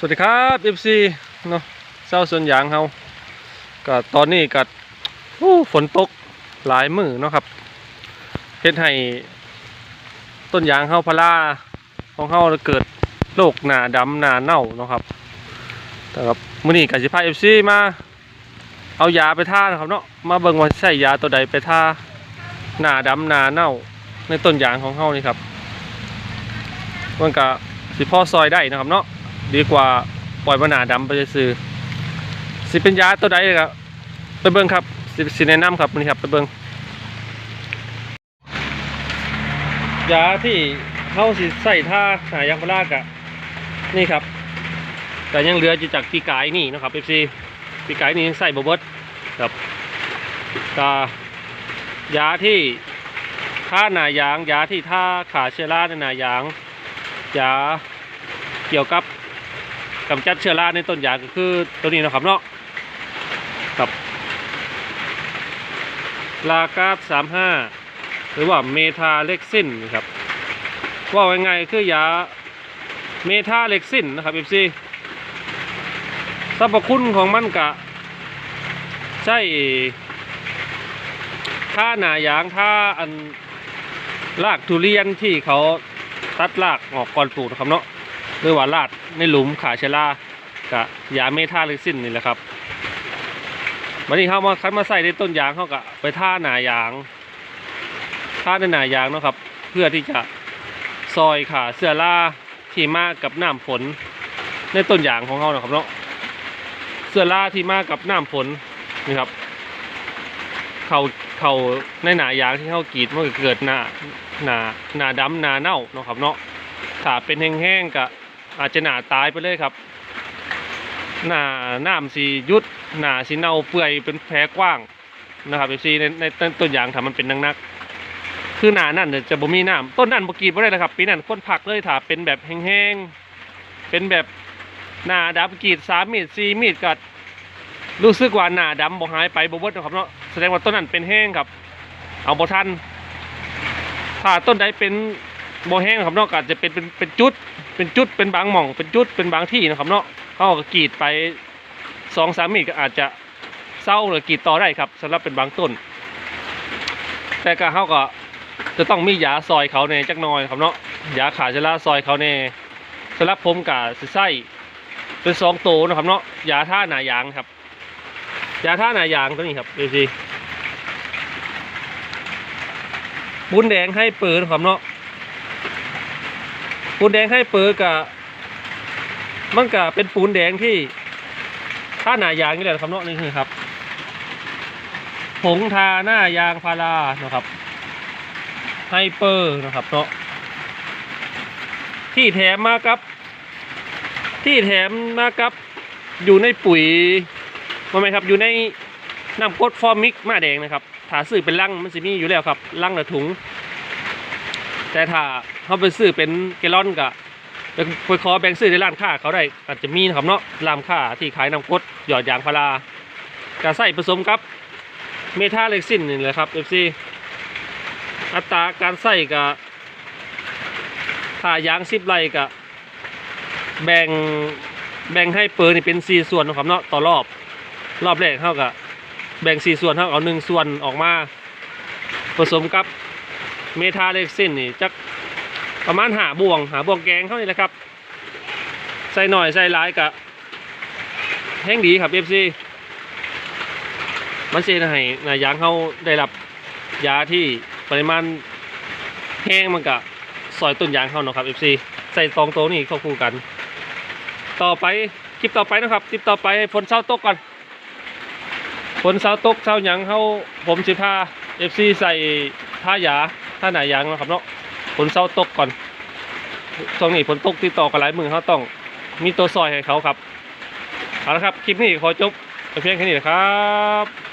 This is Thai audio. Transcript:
สวัสดีครับ FC เนาะเศร้าส่วนยางเฮาก็ตอนนี้ก็อู้ฝนตกหลายมือเนาะครับเฮ็ดให้ต้นยางเฮาพาราของเฮาเกิดโรคหนาดำหนาเน่าเนาะครับแต่ครับมื้อนี้ก็สิพา FC มาเอายาไปทานะครับเนาะมาเบิ่งว่าใช้ยาตัวใดไปทาหนาดำหนาเน่าในต้นยางของเฮานี่ครับมันก็สิพ่อซอยได้นะครับเนาะ ดีกว่าปล่อยมันหนาดำไปซื้อสิเป็นยาตัวใดครับไปเบิ้งครับสิสิแนะนำครับนี่ครับไปเบิ้งยาที่เข้าสิใส่ท่าหายางพารากะนี่ครับ แต่ยังเหลืออยู่จากปีกายนี่นะครับเอฟซีปีกายนี่ยังใส่บเบิดครับกายาที่ท่าหนายาง ยาที่ท่าขาเชื้อราในหนายางยาเกี่ยวกับ กำจัดเชื้อราในต้นยางก็คือตัวนี้นะครับเนาะครับลากาสามห้าหรือว่าเมทาเล็กซินนะครับว่ายังไงคือยาเมทาเล็กซินนะครับเอฟซีสรรพคุณของมันกะใช่ท่าหนายางท่าอันรากทุเรียนที่เขาตัดรากออกก่อนปลูกนะครับเนาะ หรือว่าลาดในหลุมขาเชลากะยาเมทาเล็กซินนี่แหละครับวันนี้เขามาคัดมาใส่ในต้นยางเขากะไปท่าหนายางท่าในหนายางเนาะครับ เพื่อที่จะซอยขาเสื้อล่าที่มากับน้ำฝน ในต้นยางของเขานะครับเนาะเสื้อล่าที่มากับน้ำฝนนี่ครับเขาเขาในหนายางที่เขากรีดมันก็เกิดหนาหนาหนาดำหนาเน่าเนาะครับเนาะถ้าเป็นแห้งๆก็ อาจจะหนาตายไปเลยครับ หนาน้ำสียุดหนาสีเน่าเปื่อยเป็นแผลกว้างนะครับเอฟซีในในในต้นยางถ้ามันเป็นนักๆคือหนานั่นเนี่ยจะบ่มีน้ำต้นนั่นบ่กีดบ่ได้เลยครับปีนั้นคนผักเลยถ้าเป็นแบบแห้งๆเป็นแบบหนาดำกรีดสามมีดสี่มีดก็รู้สึกว่าหนาดำบ่หายไปบ่เบิดนะครับเนาะแสดงว่าต้นนั้นเป็นแห้งครับ เอาบ่ทันถ้าต้นใดเป็นโบแห้งครับนาะก็อาจจะเป็นเป็นเป็นจุด เป็นจุดเป็นบางหม่อง เป็นจุดเป็นบางที่นะครับเนาะเขาก็กรีดไปสองสามมีดก็อาจจะเศร้าหรือกรีดต่อได้ครับสำหรับเป็นบางต้น แต่ก็เขาก็จะต้องมียาซอยเขาในจักน่อยครับเนาะยาขาจะล่าซอยเขาในสำหรับผมกับสิไส้เป็นสองตัวนะครับเนาะยาท่าหนายางครับยาท่าหนายางตัวนี้ครับดูสิบุญแดงให้ปืนครับเนาะ ปูนแดงให้เปิดกะมันกะเป็นปูนแดงที่ท่าหนายางนี่แหละครับเนาะนี่คือครับ ผงทาหน้ายางพารานะครับไฮเปอร์นะครับเนาะที่แถมมากับ ที่แถมมากับ อยู่ในปุ๋ยมาไหมครับอยู่ในน้ำกรดฟอร์มิกมาแดงนะครับถาซื้อเป็นลังมันจะมีอยู่แล้วครับลังละถุง แต่ถ้าเขาไปซื้อเป็นแกลลอนก็ไปไปขอแบ่งซื้อในร้านค้าเขาได้อาจจะมีนะครับเนาะร้านค้าที่ขายน้ำกดหยอดยางพาราก็ใส่ผสมกับเมทาเล็กซินนี่แหละครับ FC อัตราการใส่ก็ถ้ายางซิบไลก็แบ่งแบ่งให้เปิดนี่เป็น4ส่วนนะครับเนาะต่อรอบรอบแรกเท่ากับแบ่ง4ส่วนเท่าเอาหนึ่งส่วนออกมา ผสมกับ เมทาเล็กซินนี่จักประมาณหาบ่วงหาบ่วงแกงเท่านี้แหละครับ ใส่หน่อยใส่หลายกะแห้งดีครับเอฟซีมันเซนให้นายยางเขาได้รับยาที่ปริมาณแห้งมันกะซอยต้นยางเขาเนาะครับเอฟซีใส่ตองโตนี่เข้าคู่กัน ต่อไปคลิปต่อไปนะครับคลิปต่อไปให้ฝนเช้าตกก่อนฝนเช้าตกเช้าหยังเขาผมสิพาเอฟซีใส่ท่ายา ท่าหนายางนะครับเนาะฝนเศร้าตกก่อนช่วงนี้ฝนตกติดต่อกันหลายมือเขาต้อง มีตัวซอยให้เขาครับ เอาละครับ คลิปนี้ขอจบเพียงแค่นี้นะครับ